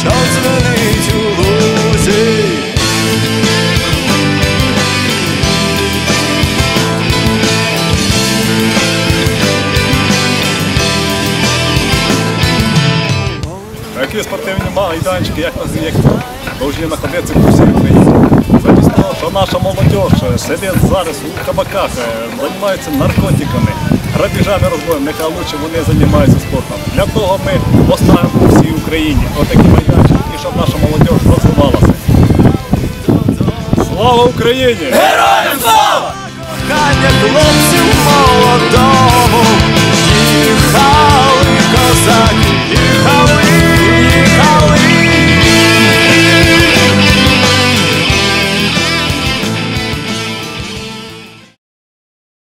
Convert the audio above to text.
що дзвонить у лузі. Такі спортивні майданчики, як нас як повинні знаходитися по всій Україні. Замість того, що наша молодь сидить зараз у кабаках, займаються наркотиками, грабіжами розбоєм, нехай лучше вони займаються спортом. Для того ми поставимо всій Україні отакі майданчики, щоб наша молодь розвивалася. Слава Україні! Героям слава! Кохання хлопців молодо!